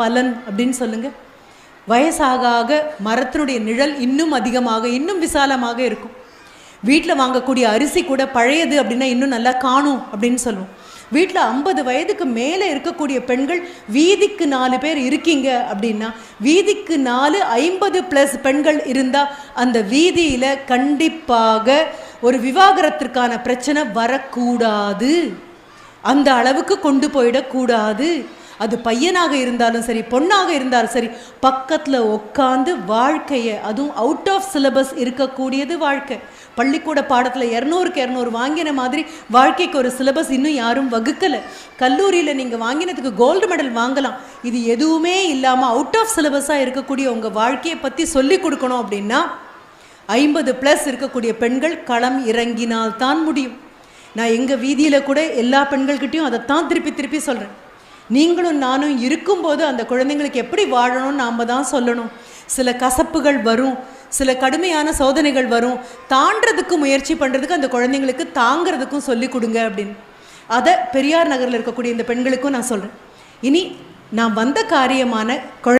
பலன் அப்படின்னு சொல்லுங்க. வயசாக ஆக மரத்தினுடைய நிழல் இன்னும் அதிகமாக இன்னும் விசாலமாக இருக்கும். வீட்டில் வாங்கக்கூடிய அரிசி கூட பழையது அப்படின்னா இன்னும் நல்லா காணும் அப்படின்னு சொல்லுவோம். வீட்டில் ஐம்பது வயதுக்கு மேலே இருக்கக்கூடிய பெண்கள் வீதிக்கு நாலு பேர் இருக்கீங்க அப்படின்னா வீதிக்கு நாலு ஐம்பது ப்ளஸ் பெண்கள் இருந்தால் அந்த வீதியில் கண்டிப்பாக ஒரு விவாகரத்திற்கான பிரச்சனை வரக்கூடாது. அந்த அளவுக்கு கொண்டு போயிடக்கூடாது. அது பையனாக இருந்தாலும் சரி பொண்ணாக இருந்தாலும் சரி பக்கத்தில் உட்காந்து வாழ்க்கையை அதுவும் அவுட் ஆஃப் சிலபஸ் இருக்கக்கூடியது வாழ்க்கை. பள்ளிக்கூட பாடத்தில் இரநூறுக்கு இரநூறு வாங்கின மாதிரி வாழ்க்கைக்கு ஒரு சிலபஸ் இன்னும் யாரும் வகுக்கலை. கல்லூரியில் நீங்கள் வாங்கினதுக்கு கோல்டு மெடல் வாங்கலாம். இது எதுவுமே இல்லாமல் அவுட் ஆஃப் சிலபஸாக இருக்கக்கூடிய உங்கள் வாழ்க்கையை பற்றி சொல்லி கொடுக்கணும் அப்படின்னா ஐம்பது ப்ளஸ் இருக்கக்கூடிய பெண்கள் களம் இறங்கினால் தான் முடியும். நான் எங்கள் வீதியில் கூட எல்லா பெண்கள்கிட்டையும் அதைத்தான் திருப்பி திருப்பி சொல்கிறேன் நீங்களும் நானும் இருக்கும்போது அந்த குழந்தைங்களுக்கு எப்படி வாழணும்னு நாம் தான் சொல்லணும். சில கசப்புகள் வரும் சில கடுமையான சோதனைகள் வரும். தாண்டதுக்கு முயற்சி பண்ணுறதுக்கு அந்த குழந்தைங்களுக்கு தாங்கிறதுக்கும் சொல்லி கொடுங்க அப்படின்னு. அதை பெரியார் நகரில் இருக்கக்கூடிய இந்த பெண்களுக்கும் நான் சொல்கிறேன் இனி நான் வந்த காரியமான